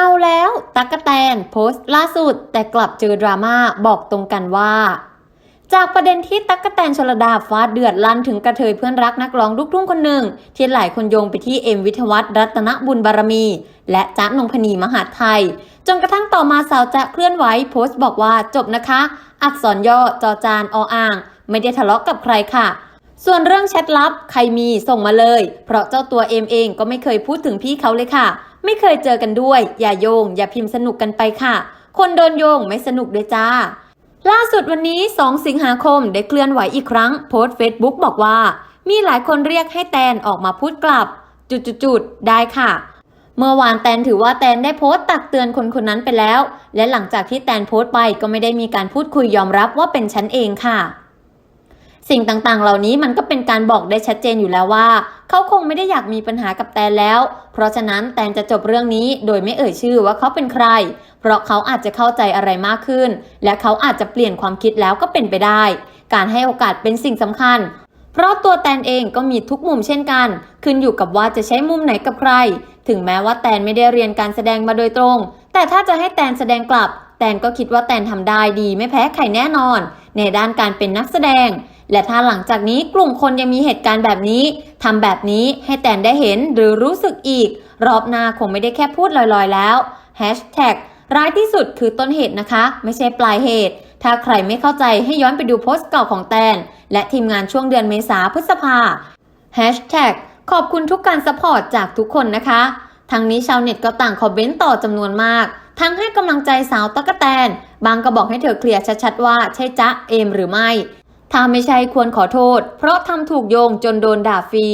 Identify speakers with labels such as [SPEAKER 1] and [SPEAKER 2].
[SPEAKER 1] เอาแล้วตั๊กกะแตนโพสต์ล่าสุด แต่กลับเจอดราม่าบอกตรงกันว่า จากประเด็นที่ตั๊กกะแตนชลดาฟาดเดือดลั่นถึงกระเทยเพื่อนรักนักร้องลูกทุ่งคนหนึ่ง ที่หลายคนโยงไปที่เอ็มวิทยวัฒน์รัตนบุญบารมี และจ๊ะนงพนีมหาไทย จนกระทั่งต่อมาสาวจะเคลื่อนไหวโพสต์บอกว่าจบนะคะ อักษรย่อจอจานออ่าง ไม่ได้ทะเลาะกับใครค่ะส่วนเรื่องแชทลับ ใครมีส่งมาเลย เพราะเจ้าตัวเอมเองก็ไม่เคยพูดถึงพี่เขาเลยค่ะ ไม่เคยเจอกันด้วย อย่าโยง อย่าพิมพ์สนุกกันไปค่ะ คนโดนโยงไม่สนุกด้วยจ้า ล่าสุดวันนี้ 2 สิงหาคมได้เคลื่อนไหวอีกครั้ง โพสต์เฟซบุ๊กบอกว่า มีหลายคนเรียกให้แตนออกมาพูดกลับ จุดๆได้ค่ะเมื่อวานแตนถือว่าแตนได้โพสต์ตักเตือนคนคนนั้นไปแล้ว และหลังจากที่แตนโพสต์ไปก็ไม่ได้มีการพูดคุยยอมรับว่าเป็นฉันเองค่ะ สิ่งต่างๆ เหล่านี้มันก็เป็นการบอกได้ชัดเจนอยู่แล้วว่า เขาคงไม่ได้อยากมีปัญหากับแตนแล้ว เพราะฉะนั้นแตนจะจบเรื่องนี้โดยไม่เอ่ยชื่อว่าเขาเป็นใคร เพราะเขาอาจจะเข้าใจอะไรมากขึ้น และเขาอาจจะเปลี่ยนความคิดแล้วก็เป็นไปได้ การให้โอกาสเป็นสิ่งสำคัญ เพราะตัวแตนเองก็มีทุกมุมเช่นกัน ขึ้นอยู่กับว่าจะใช้มุมไหนกับใคร ถึงแม้ว่าแตนไม่ได้เรียนการแสดงมาโดยตรง แต่ถ้าจะให้แตนแสดงกลับ แตนก็คิดว่าแตนทำได้ดีไม่แพ้ใครแน่นอน ในด้านการเป็นนักแสดง และถ้าหลังจากนี้กลุ่มคนยังมีเหตุการณ์แบบนี้ทำแบบนี้ให้แตนได้เห็นหรือรู้สึกอีก รอบหน้าคงไม่ได้แค่พูดลอยๆแล้ว Hashtag ร้ายที่สุดคือต้นเหตุนะคะ ไม่ใช่ปลายเหตุ ถ้าใครไม่เข้าใจให้ย้อนไปดูโพสต์เก่าของแตน และทีมงานช่วงเดือนเมษาพฤษภา Hashtag ขอบคุณทุกการสปอร์ตจากทุกคนนะคะ ทั้งนี้ชาวเน็ตก็ต่างคอมเมนต์ต่อจำนวนมาก ทั้งให้กำลังใจสาวตั๊กแตน บางก็บอกให้เธอเคลียร์ชัดๆว่าใช่จ๊ะเอมหรือไม่ ถ้าไม่ใช่ควรขอโทษ เพราะทำถูกโยงจนโดนด่าฟรี